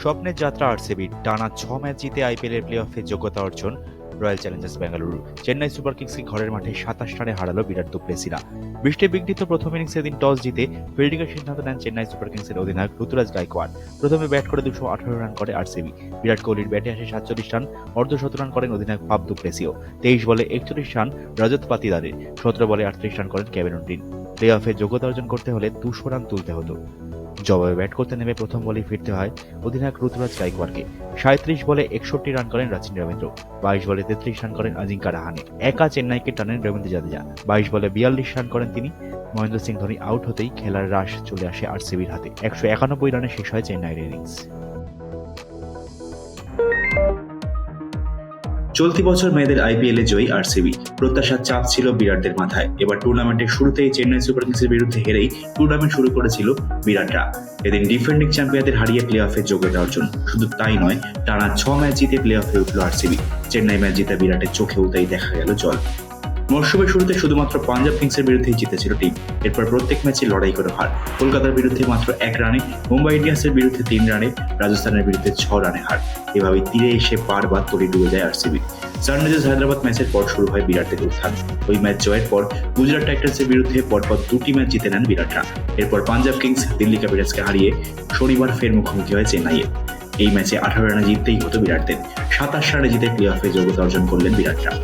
স্বপ্নের যাত্রা আরসিবি। টানা ছ ম্যাচ জিতে আইপিএলের প্লে অফে যোগ্যতা অর্জন Royal Challengers Bengaluru. Chennai Super কিংসকে ঘরের মাঠে সাতাশ রানে হারালো বিরাট দুপ্লেসিরা। বৃষ্টি বিঘ্নিত প্রথম ইনিংসে দিন টস জিতে ফিল্ডিংয়ের সিদ্ধান্ত নেন চেন্নাই সুপার কিংসের অধিনায়ক ঋতুরাজ গাইকোয়াড় প্রথমে ব্যাট করে দুশো আঠারো রান করে আরসিবি। বিরাট কোহলির ব্যাটে আসে সাতচল্লিশ রান, অর্ধশত রান করেন অধিনায়ক ফাব দুপ্লেসিও। তেইশ বলে একচল্লিশ রান রজত পাতিদারের। সতেরো বলে আটত্রিশ রান করেন ক্যামেরন গ্রিন প্লে অফে যোগ্যতা অর্জন করতে হলে দুশো রান তুলতে হতো। জবাবে ব্যাট করতে নেমে প্রথম বলেই ফিরতে হয় অধিনায়ক ঋতুরাজ গাইকোয়াড়কে। সাঁত্রিশ বলে একষট্টি রান করেন রাচিন রবীন্দ্র। বাইশ বলে তেত্রিশ রান করেন আজিঙ্কা রাহানে। একা চেন্নাইকে টানেন রবীন্দ্র জাদেজা। বাইশ বলে বিয়াল্লিশ রান করেন তিনি। মহেন্দ্র সিং ধোনি আউট হতেই খেলার রাশ চলে আসে আরসিবির হাতে। একশো একানব্বই রানে শেষ হয় চেন্নাইয়ের ইনিংস। চলতি বছর মেয়েদের আইপিএল জয়ী আরসিবি। প্রত্যাশার চাপ ছিল বিরাটদের মাথায়। এবার টুর্নামেন্টের শুরুতেই চেন্নাই সুপার কিংসের বিরুদ্ধে হেরেই টুর্নামেন্ট শুরু করেছিল বিরাটরা। এদিন ডিফেন্ডিং চ্যাম্পিয়নদের হারিয়ে প্লে অফে যোগ্যতা অর্জন শুধু তাই নয়, টানা ছ ম্যাচ জিতে প্লে অফে উঠল আরসিবি। চেন্নাই ম্যাচ জিতে বিরাটের চোখে তাই দেখা গেল জল। মরশুমের শুরুতে শুধুমাত্র পাঞ্জাব কিংসের বিরুদ্ধেই জিতেছিল টিম। এরপর প্রত্যেক ম্যাচে লড়াই করে হার। কলকাতার বিরুদ্ধে মাত্র এক রানে, মুম্বাই ইন্ডিয়ান্সের বিরুদ্ধে তিন রানে, রাজস্থানের বিরুদ্ধে ছ রানে হার। এভাবে তীরে এসে বারবার তরি ডুবে যায় আরসিবি। সানরাইজার্স হায়দ্রাবাদ ম্যাচের পর শুরু হয় বিরাটের উত্থান। ওই ম্যাচ জয়ের পর গুজরাট টাইটান্সের বিরুদ্ধে পরপর দুটি ম্যাচ জিতে নেন বিরাটরা। এরপর পাঞ্জাব কিংস দিল্লি ক্যাপিটালসকে হারিয়ে শনিবার ফের মুখোমুখি হয় চেন্নাইয়ে। এই ম্যাচে আঠারো রানে জিততেই হতো বিরাটদের। সাতাশ রানে জিতে প্লে অফে যোগ্যতা অর্জন করলেন বিরাটরা।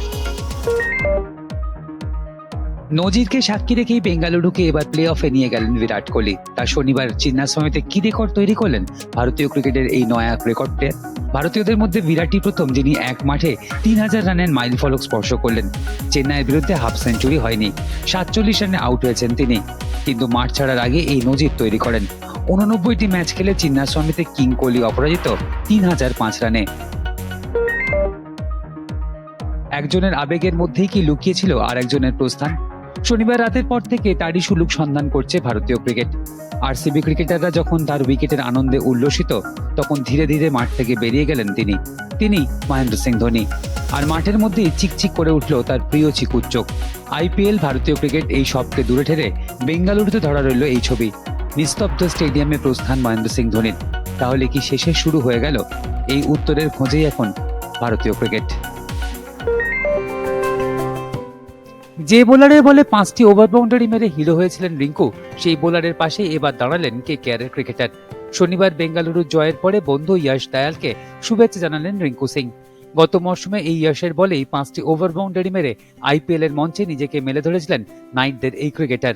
নজিরকে সাক্ষী রেখেই বেঙ্গালুরুকে এবার প্লে অফে নিয়ে গেলেন বিরাট কোহলি। তার শনিবার চিন্নাস্বামীতে কি রেকর্ড তৈরি করলেন ভারতীয় ক্রিকেটের এই নয়া রেকর্ড ভারতীয়দের মধ্যে বিরাটই প্রথম, যিনি এক মাঠে তিন হাজার রানের মাইল ফলক স্পর্শ করলেন। চেন্নাইয়ের বিরুদ্ধে হাফ সেঞ্চুরি হয়নি। সাতচল্লিশ রানে আউট হয়েছেন তিনি। কিন্তু মাঠ ছাড়ার আগে এই নজির তৈরি করেন। উননব্বইটি ম্যাচ খেলে চিন্নাস্বামীতে কিং কোহলি অপরাজিত তিন হাজার পাঁচ রানে। একজনের আবেগের মধ্যেই কি লুকিয়েছিল আর একজনের প্রস্থান? শনিবার রাতের পর থেকে তারই সুলুক সন্ধান করছে ভারতীয় ক্রিকেট। আরসিবি ক্রিকেটাররা যখন তার উইকেটের আনন্দে উল্লসিত, তখন ধীরে ধীরে মাঠ থেকে বেরিয়ে গেলেন তিনি। তিনি মহেন্দ্র সিং ধোনি। আর মাঠের মধ্যেই চিকচিক করে উঠল তার প্রিয় চিকুর চোখ। আইপিএল ভারতীয় ক্রিকেট এই সবকে দূরে ঠেলে বেঙ্গালুরুতে ধরা রইল এই ছবি। নিস্তব্ধ স্টেডিয়ামে প্রস্থান মহেন্দ্র সিং ধোনির। তাহলে কি শেষে শুরু হয়ে গেল? এই উত্তরের খোঁজেই এখন ভারতীয় ক্রিকেট। যে বোলারের বলে পাঁচটি ওভার বাউন্ডারি মেরে হিরো হয়েছিলেন রিঙ্কু, সেই বোলারের পাশে এবার দাঁড়ালেন কে কেয়ারের ক্রিকেটার শনিবার বেঙ্গালুরুর জয়ের পরে বন্ধু ইয়াশ দায়ালকে শুভেচ্ছা জানালেন রিঙ্কু সিং। গত মরশুমে এই ইয়াশের বলেই পাঁচটি ওভার বাউন্ডারি মেরে আইপিএল এর মঞ্চে নিজেকে মেলে ধরেছিলেন নাইটদের এই ক্রিকেটার